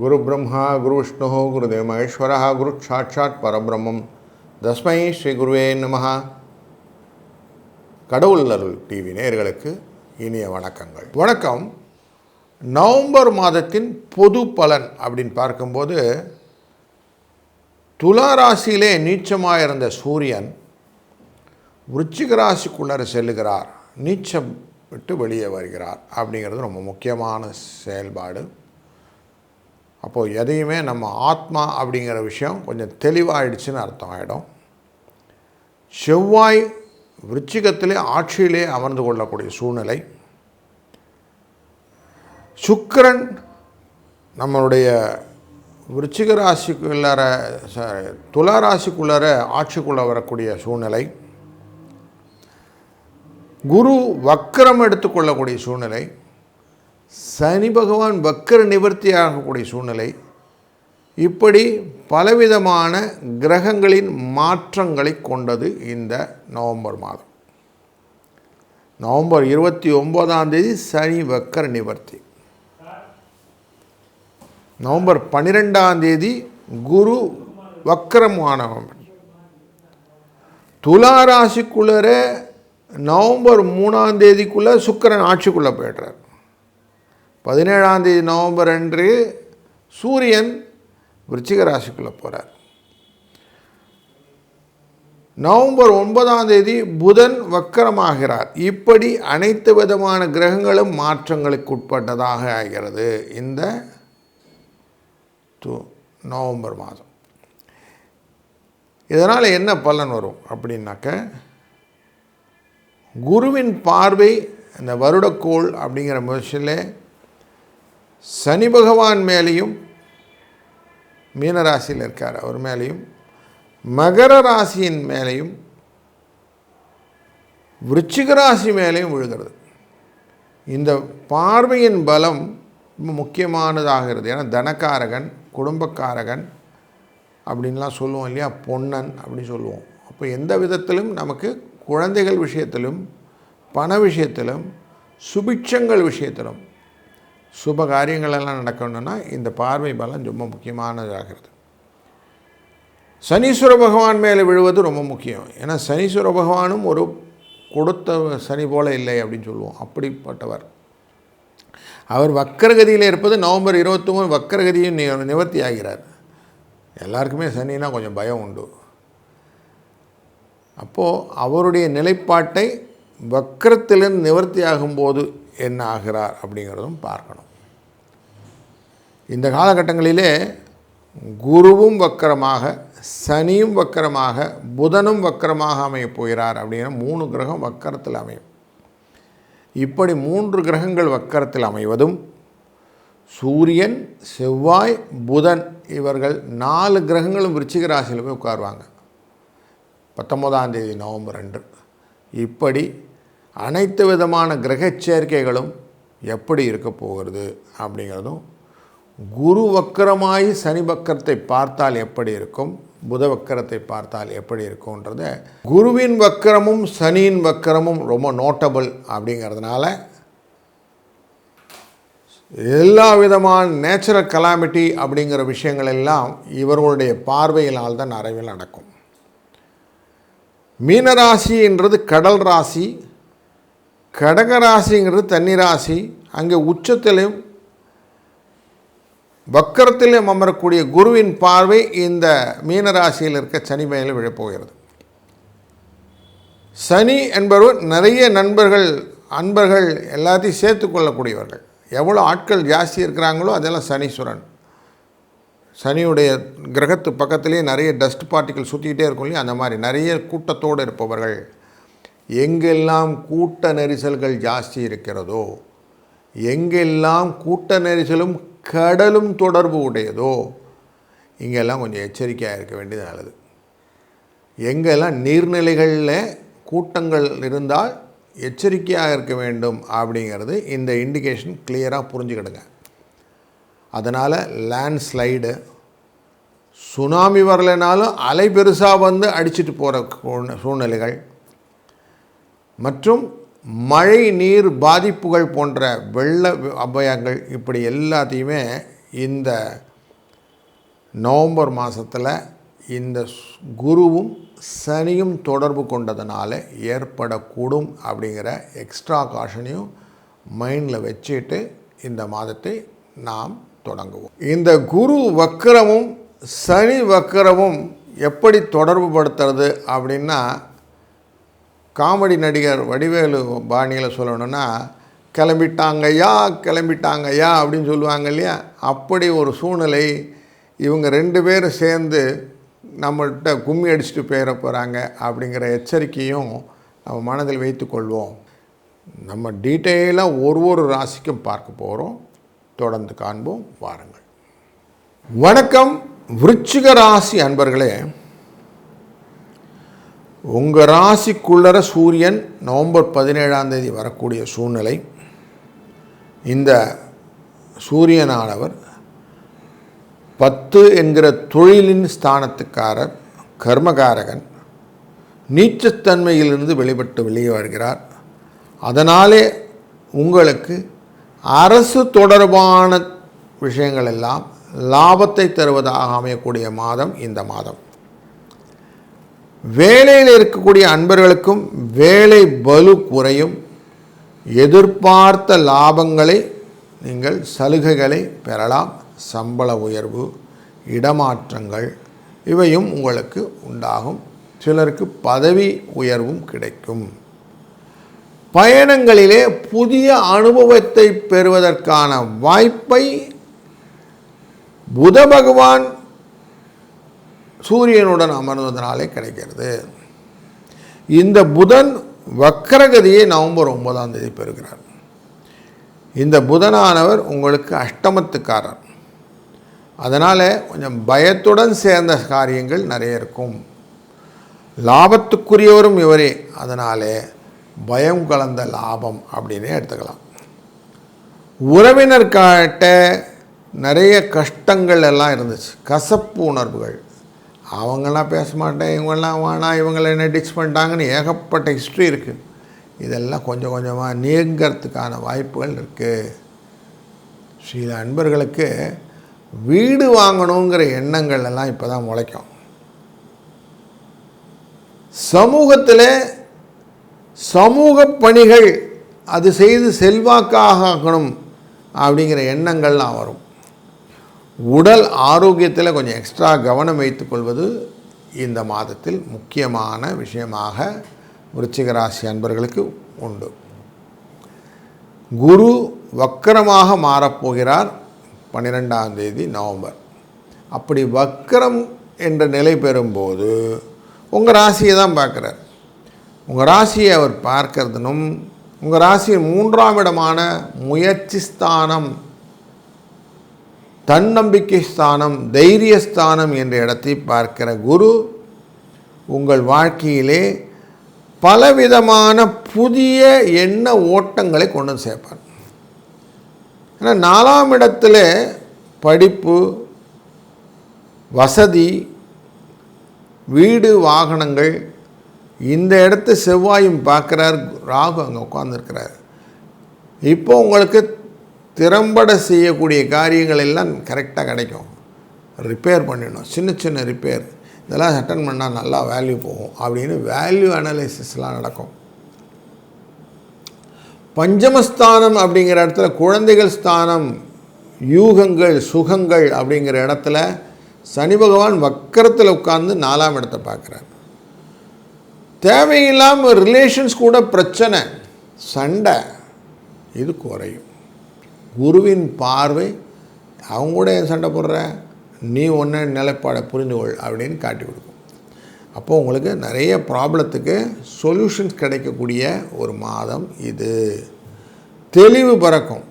குரு பிரம்மா குரு விஷ்ணு குரு மகேஸ்வர குரு சாட்சாத் பரபிரம்மம் தஸ்மை ஸ்ரீ குருவே நமஹா கடவுள் அருள் டிவி நேர்களுக்கு இனிய வணக்கங்கள். வணக்கம். நவம்பர் மாதத்தின் பொது பலன் அப்படின்னு பார்க்கும்போது துலா ராசியிலே நீச்சமாக இருந்த சூரியன் விருச்சிக ராசிக்குள்ளர செல்லுகிறார். நீச்சம் விட்டு வெளியே வருகிறார் அப்படிங்கிறது ரொம்ப முக்கியமான செயல்பாடு. அப்போது எதையுமே நம்ம ஆத்மா அப்படிங்கிற விஷயம் கொஞ்சம் தெளிவாயிடுச்சுன்னு அர்த்தம் ஆகிடும் செவ்வாய் விருச்சிகத்திலே ஆட்சியிலே அமர்ந்து கொள்ளக்கூடிய சூழ்நிலை. சுக்கரன் நம்மளுடைய விருச்சிக ராசிக்குள்ளார சாரி துலா ராசிக்குள்ளார ஆட்சிக்குள்ளே வரக்கூடிய சூழ்நிலை. குரு வக்கரம் எடுத்துக்கொள்ளக்கூடிய சூழ்நிலை. சனி பகவான் வக்கர நிவர்த்தி ஆகக்கூடிய சூழ்நிலை. இப்படி பலவிதமான கிரகங்களின் மாற்றங்களை கொண்டது இந்த நவம்பர் மாதம். நவம்பர் இருபத்தி ஒன்பதாம் தேதி சனி வக்கர நிவர்த்தி. நவம்பர் பன்னிரெண்டாம் தேதி குரு வக்கரமானவன் துலா ராசிக்குள்ளரே நவம்பர் மூணாம் தேதிக்குள்ளே சுக்கரன் ஆட்சிக்குள்ளே போய்டுறார். பதினேழாம் தேதி நவம்பர் அன்று சூரியன் விருச்சிக ராசிக்குள்ளே போகிறார் நவம்பர் ஒன்பதாம் தேதி புதன் வக்கரமாகிறார். இப்படி அனைத்து விதமான கிரகங்களும் மாற்றங்களுக்கு உட்பட்டதாக ஆகிறது இந்த து நவம்பர் மாதம். இதனால் என்ன பலன் வரும் அப்படின்னாக்க குருவின் பார்வை இந்த வருடக்கோள் அப்படிங்கிற முயற்சியில் சனி பகவான் மேலேயும் மீனராசியில் இருக்கார் அவர் மேலேயும். மகர ராசியின் மேலேயும் விருச்சிக ராசி மேலேயும் விழுகிறது. இந்த பார்வையின் பலம் ரொம்ப முக்கியமானதாகிறது. ஏன்னா தனக்காரகன் குடும்பக்காரகன் அப்படின்லாம் சொல்லுவோம் இல்லையா? பொன்னன் அப்படின்னு சொல்லுவோம். அப்போ எந்த விதத்திலும் நமக்கு குழந்தைகள் விஷயத்திலும் பண விஷயத்திலும் சுபிட்சங்கள் விஷயத்திலும் சுப காரியங்களெல்லாம் நடக்கணும்னா இந்த பார்வை பலம் ரொம்ப முக்கியமானதாகிறது. சனீஸ்வர பகவான் மேலே விழுவது ரொம்ப முக்கியம். ஏன்னா சனீஸ்வர பகவானும் ஒரு கொடுத்த சனி போல இல்லை அப்படின்னு சொல்லுவோம். அப்படிப்பட்டவர். அவர் வக்கரகதியில் இருப்பது நவம்பர் இருபத்தி மூணு வக்கரகதியும் நி நிவர்த்தி ஆகிறார் எல்லாருக்குமே சனினா கொஞ்சம் பயம் உண்டு. அப்போது அவருடைய நிலைப்பாட்டை வக்கரத்திலிருந்து நிவர்த்தி ஆகும்போது என்ன ஆகிறார் அப்படிங்கிறதும் பார்க்கணும். இந்த காலகட்டங்களிலே குருவும் வக்கரமாக சனியும் வக்கரமாக புதனும் வக்கரமாக அமையப் போகிறார் அப்படிங்கிற மூணு கிரகம் வக்கரத்தில் அமையும். இப்படி மூன்று கிரகங்கள் வக்கரத்தில் அமைவதும் சூரியன் செவ்வாய் புதன் இவர்கள் நாலு கிரகங்களும் விருச்சிக ராசியில் போய் உட்காருவாங்க. பத்தொம்போதாம் தேதி நவம்பர் அன்று இப்படி அனைத்து விதமான கிரக சேர்க்கைகளும் எப்படி இருக்க போகிறது அப்படிங்கிறதும் குரு வக்கரமாய் சனி வக்கரத்தை பார்த்தால் எப்படி இருக்கும் புத வக்கரத்தை பார்த்தால் எப்படி இருக்கும்ன்றத குருவின் வக்கரமும் சனியின் வக்கரமும் ரொம்ப நோட்டபிள் அப்படிங்கிறதுனால எல்லா விதமான நேச்சுரல் கலாமிட்டி அப்படிங்கிற விஷயங்கள் எல்லாம் இவர்களுடைய பார்வையினால் தான் நிறைவில் நடக்கும். மீனராசின்றது கடல் ராசி கடக ராசிங்கிறது தண்ணி ராசி அங்கே உச்சத்திலையும் வக்கரத்திலையும் அமரக்கூடிய குருவின் பார்வை இந்த மீனராசியில் இருக்க சனி மேலே விழப்போகிறது. சனி என்பவர் நிறைய நண்பர்கள் அன்பர்கள் எல்லாத்தையும் சேர்த்து கொள்ளக்கூடியவர்கள். எவ்வளோ ஆட்கள் ஜாஸ்தி இருக்கிறாங்களோ அதெல்லாம் சனீஸ்வரன். சனியுடைய கிரகத்து பக்கத்துலேயே நிறைய டஸ்ட் பார்ட்டிகள் சுற்றிக்கிட்டே இருக்கும் இல்லையா? அந்த மாதிரி நிறைய கூட்டத்தோடு இருப்பவர்கள். எங்கெல்லாம் கூட்ட நெரிசல்கள் ஜாஸ்தி இருக்கிறதோ எங்கெல்லாம் கூட்ட நெரிசலும் கடலும் தொடர்பு உடையதோ இங்கெல்லாம் கொஞ்சம் எச்சரிக்கையாக இருக்க வேண்டியது நல்லது. எங்கெல்லாம் நீர்நிலைகளில் கூட்டங்கள் இருந்தால் எச்சரிக்கையாக இருக்க வேண்டும் அப்படிங்கிறது இந்த இண்டிகேஷன் கிளியராக புரிஞ்சுக்கிடுங்க. அதனால் லேண்ட்ஸ்லைடு சுனாமி வரலைனாலும் அலை பெருசாக வந்து அடிச்சுட்டு போகிற சூழ்நிலைகள் மற்றும் மழை நீர் பாதிப்புகள் போன்ற வெள்ள அபாயங்கள் இப்படி எல்லாத்தையுமே இந்த நவம்பர் மாதத்தில் இந்த ஸ்- குருவும் சனியும் தொடர்பு கொண்டதுனால ஏற்படக்கூடும் அப்படிங்கிற எக்ஸ்ட்ரா காஷனையும் மைண்டில் வச்சுட்டு இந்த மாதத்தை நாம் தொடங்குவோம். இந்த குரு வக்கரமும் சனி வக்கரமும் எப்படி தொடர்பு படுத்துறது அப்படின்னா காமெடி நடிகர் வடிவேலு பாணியில் சொல்லணும்னா கிளம்பிட்டாங்கய்யா கிளம்பிட்டாங்கய்யா அப்படின்னு சொல்லுவாங்க இல்லையா? அப்படி ஒரு சூழ்நிலை இவங்க ரெண்டு பேரும் சேர்ந்து நம்மள்கிட்ட கும்மி அடிச்சுட்டு போயிட போகிறாங்க அப்படிங்கிற எச்சரிக்கையும் நம்ம மனதில் வைத்துக்கொள்வோம் நம்ம டீட்டெயிலாக ஒரு ஒரு ராசிக்கும் பார்க்க போகிறோம் தொடர்ந்து காண்போம் வாருங்கள். வணக்கம் விருச்சிக ராசி அன்பர்களே. உங்கள் ராசிக்குள்ளர சூரியன் நவம்பர் பதினேழாம் தேதி வரக்கூடிய சூழ்நிலை. இந்த சூரியனானவர் பத்து என்கிற தொழிலின் ஸ்தானத்துக்காரர் கர்மகாரகன் நீச்சத்தன்மையிலிருந்து வெளிப்பட்டு வெளியே வருகிறார். அதனாலே உங்களுக்கு அரசு தொடர்பான விஷயங்கள் எல்லாம் லாபத்தை தருவதாக அமையக்கூடிய மாதம் இந்த மாதம். வேலையில் இருக்கக்கூடிய அன்பர்களுக்கும் வேலை பலு குறையும். எதிர்பார்த்த லாபங்களை நீங்கள் சலுகைகளை பெறலாம். சம்பள உயர்வு இடமாற்றங்கள் இவையும் உங்களுக்கு உண்டாகும். சிலருக்கு பதவி உயர்வும் கிடைக்கும். பயணங்களிலே புதிய அனுபவத்தை பெறுவதற்கான வாய்ப்பை புத பகவான் சூரியனுடன் அமர்வதனாலே கிடைக்கிறது. இந்த புதன் வக்கரகதியை நவம்பர் ஒன்பதாம் தேதி பெறுகிறார். இந்த புதனானவர் உங்களுக்கு அஷ்டமத்துக்காரர். அதனால் கொஞ்சம் பயத்துடன் சேர்ந்த காரியங்கள் நிறைய இருக்கும். லாபத்துக்குரியவரும் இவரே. அதனாலே பயம் கலந்த லாபம் அப்படின்னே எடுத்துக்கலாம். உறவினர்கிட்ட நிறைய கஷ்டங்கள் எல்லாம் இருந்துச்சு. கசப்பு உணர்வுகள். அவங்கெல்லாம் பேச மாட்டேன் இவங்கெல்லாம் வேணாம் இவங்களை என்ன டிச் பண்ணிட்டாங்கன்னு ஏகப்பட்ட ஹிஸ்ட்ரி இருக்குது இதெல்லாம் கொஞ்சம் கொஞ்சமாக நீங்கிறதுக்கான வாய்ப்புகள் இருக்குது சில அன்பர்களுக்கு வீடு வாங்கணுங்கிற எண்ணங்கள் எல்லாம் இப்போ தான் முளைக்கும். சமூகத்தில் சமூக பணிகள் அது செய்து செல்வாக்காக ஆகணும் அப்படிங்கிற எண்ணங்கள்லாம் வரும். உடல் ஆரோக்கியத்தில் கொஞ்சம் எக்ஸ்ட்ரா கவனம் வைத்துக்கொள்வது இந்த மாதத்தில் முக்கியமான விஷயமாக விருச்சிக ராசி அன்பர்களுக்கு உண்டு. குரு வக்கரமாக மாறப்போகிறார் பன்னிரெண்டாம் தேதி நவம்பர். அப்படி வக்கரம் என்ற நிலை பெறும்போது உங்கள் ராசியை தான் பார்க்குறார். உங்கள் ராசியை அவர் பார்க்கறதுனும் உங்கள் ராசியின் மூன்றாம் இடமான முயற்சி ஸ்தானம் தன்னம்பிக்கை ஸ்தானம் தைரியஸ்தானம் என்ற இடத்தை பார்க்கிற குரு உங்கள் வாழ்க்கையிலே பலவிதமான புதிய எண்ண ஓட்டங்களை கொண்டு வந்து சேர்ப்பார். ஏன்னா நாலாம் இடத்துல படிப்பு வசதி வீடு வாகனங்கள் இந்த இடத்த செவ்வாயும் பார்க்குறார் ராகு அங்கே உட்காந்துருக்கிறார் இப்போ உங்களுக்கு திறம்பட செய்யக்கூடிய காரியங்கள் எல்லாம் கரெக்டாக கிடைக்கும். ரிப்பேர் பண்ணிடணும் சின்ன சின்ன ரிப்பேர். இதெல்லாம் அட்டன் பண்ணால் நல்லா வேல்யூ போகும் அப்படின்னு வேல்யூ அனாலிசிஸ்லாம் நடக்கும். பஞ்சமஸ்தானம் அப்படிங்கிற இடத்துல குழந்தைகள் ஸ்தானம் யூகங்கள் சுகங்கள் அப்படிங்கிற இடத்துல சனி பகவான் வக்கரத்தில் உட்கார்ந்து நாலாம் இடத்தை பார்க்குறார். தேவையில்லாமல் ரிலேஷன்ஸ் கூட பிரச்சனை. சண்டை. இது குறையும். குருவின் பார்வை அவங்க கூட ஏன் சண்டை போடுற? நீ ஒன்று நிலைப்பாடை புரிந்து கொள் அப்படின்னு காட்டி கொடுக்கும். அப்போ உங்களுக்கு நிறைய ப்ராப்ளத்துக்கு சொல்யூஷன்ஸ் கிடைக்கக்கூடிய ஒரு மாதம் இது. தெளிவு பிறக்கும்.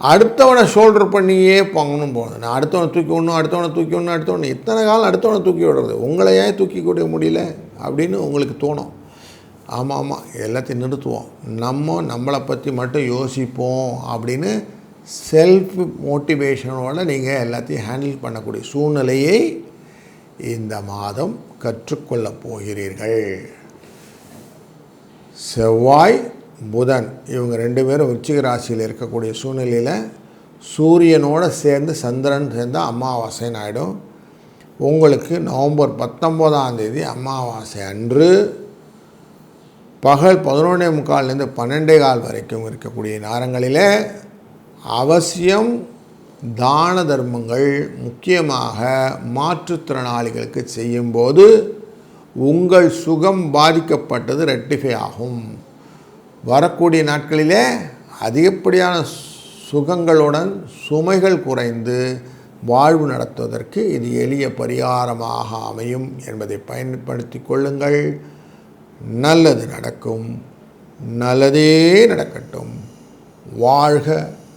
அடுத்தவனை ஷோல்டர் பண்ணியே போங்கணும் போகணும் நான் அடுத்தவனை தூக்கி விடணும் அடுத்தவனை தூக்கி விடணும் அடுத்தவனை இத்தனை காலம் அடுத்தவனை தூக்கி விடுறது. உங்களை ஏன் தூக்கி கொடுக்க முடியல? அப்படின்னு உங்களுக்கு தோணும். ஆமாம் ஆமாம் எல்லாத்தையும் நிறுத்துவோம். நம்ம நம்மளை பற்றி மட்டும் யோசிப்போம் அப்படின்னு செல்ஃப் மோட்டிவேஷனோட நீங்கள் எல்லாத்தையும் ஹேண்டில் பண்ணக்கூடிய சூழ்நிலையை இந்த மாதம் கற்றுக்கொள்ளப் போகிறீர்கள். செவ்வாய் புதன் இவங்க ரெண்டு பேரும் விருச்சிக ராசியில் இருக்கக்கூடிய சூழ்நிலையில் சூரியனோடு சேர்ந்து சந்திரன் சேர்ந்து அமாவாசைன்னு ஆகிடும் உங்களுக்கு நவம்பர் பத்தொம்போதாம் தேதி அமாவாசை அன்று பகல் பதினொன்றே முக்கால்லேருந்து பன்னெண்டே கால் வரைக்கும் இருக்கக்கூடிய நேரங்களிலே அவசியம் தான தர்மங்கள் முக்கியமாக மாற்றுத்திறனாளிகளுக்கு செய்யும்போது உங்கள் சுகம் பாதிக்கப்பட்டது ரெட்டிஃபை ஆகும். வரக்கூடிய நாட்களிலே அதிகப்படியான சுகங்களுடன் சுமைகள் குறைந்து வாழ்வு நடத்துவதற்கு இது எளிய பரிகாரமாக அமையும் என்பதை பயன்படுத்தி கொள்ளுங்கள். நல்லது நடக்கும். நல்லதே நடக்கட்டும். வாழ்க